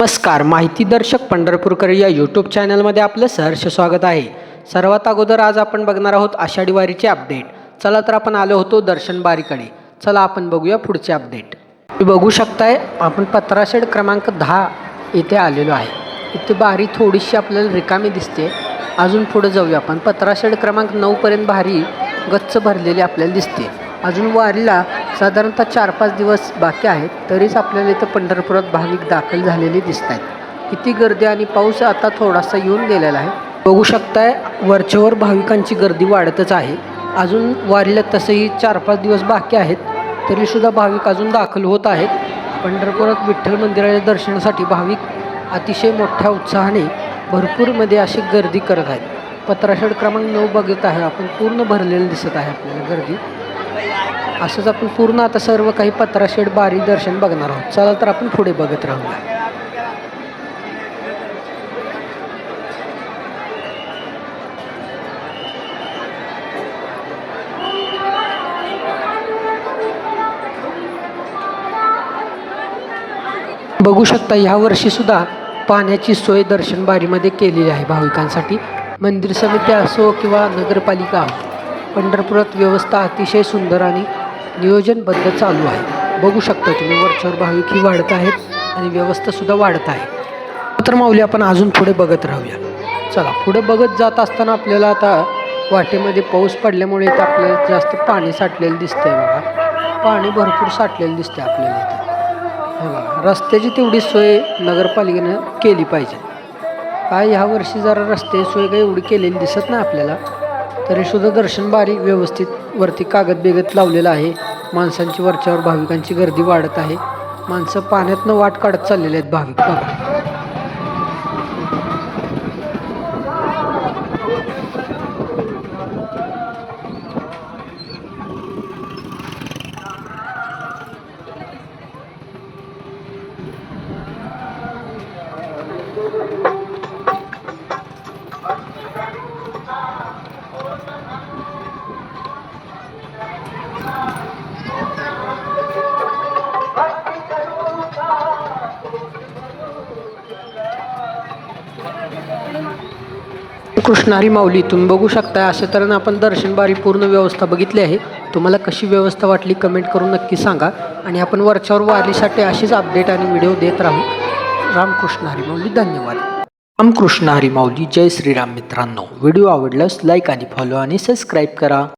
नमस्कार माहितीदर्शक पंढरपूरकर या यूट्यूब चॅनलमध्ये आपलं सहर्ष स्वागत आहे. सर्वात अगोदर आज आपण बघणार आहोत आषाढी वारीचे अपडेट चला तर आपण आलो होतो दर्शन बारीकडे. चला आपण बघूया पुढचे अपडेट तुम्ही बघू शकताय आपण पत्राशेड क्रमांक दहा इथे आलेलो आहे. इथे बारी थोडीशी आपल्याला रिकामी दिसते. अजून पुढे जाऊया आपण. पत्राशेड क्रमांक नऊपर्यंत भारी गच्च भरलेली आपल्याला दिसते. अजून वारीला साधारणतः चार पाच दिवस बाकी आहेत तरीच आपल्याला इथं पंढरपुरात भाविक दाखल झालेले दिसत आहेत. किती गर्दी आणि पाऊस आता थोडासा येऊन गेलेला आहे. बघू शकताय वरच्यावर भाविकांची गर्दी वाढतच आहे. अजून वारीला तसंही चार पाच दिवस बाकी आहेत तरीसुद्धा भाविक अजून दाखल होत आहेत. पंढरपुरात विठ्ठल मंदिराच्या दर्शनासाठी भाविक अतिशय मोठ्या उत्साहाने भरपूरमध्ये अशी गर्दी करत आहेत. पत्राशेड क्रमांक नऊ बघत आहे आपण पूर्ण भरलेलं दिसत आहे आपल्याला गर्दी. असंच आपण पूर्ण आता सर्व काही पत्राशेड बारी दर्शन बघणार आहोत. चला तर आपण पुढे बघत राहूया. बघू शकता ह्या वर्षीसुद्धा पाण्याची सोय दर्शन बारीमध्ये केलेली आहे भाविकांसाठी. मंदिर समिती असो किंवा नगरपालिका पंढरपुरात व्यवस्था अतिशय सुंदर आणि नियोजनबद्ध चालू आहे. बघू शकता तुम्ही वरच्यावर भाविक ही वाढत आहेत आणि व्यवस्थासुद्धा वाढत आहे. तर माऊली आपण अजून पुढे बघत राहूया. चला पुढे बघत जात असताना आपल्याला आता वाटेमध्ये पाऊस पडल्यामुळे इथं आपल्याला जास्त पाणी साठलेलं दिसतंय बघा. पाणी भरपूर साठलेलं दिसतंय आपल्याला इथं. हे बघा रस्त्याची तेवढी सोय नगरपालिकेनं केली पाहिजे. काय ह्या वर्षी जरा रस्ते सोय काही एवढी केलेली दिसत नाही आपल्याला. तरीसुद्धा दर्शन बारी व्यवस्थित वरती कागद बिगत लावलेला आहे. माणसांची वरच्यावर भाविकांची गर्दी वाढत आहे. माणसं पाण्यातनं वाट काढत चाललेले आहेत भाविक. बघा. कृष्णारी माऊली तुम्ही बघू शकता अशा तऱ्हेनं आपण दर्शनबारी पूर्ण व्यवस्था बघितली आहे. तुम्हाला कशी व्यवस्था वाटली कमेंट करून नक्की सांगा आणि आपण वरच्यावर वारीसाठी अशीच अपडेट आणि व्हिडिओ देत राहू. रामकृष्ण हरी माऊली धन्यवाद. रामकृष्ण हरी माऊली जय श्रीराम मित्रांनो. व्हिडिओ आवडल्यास लाईक आणि फॉलो आणि सबस्क्राईब करा.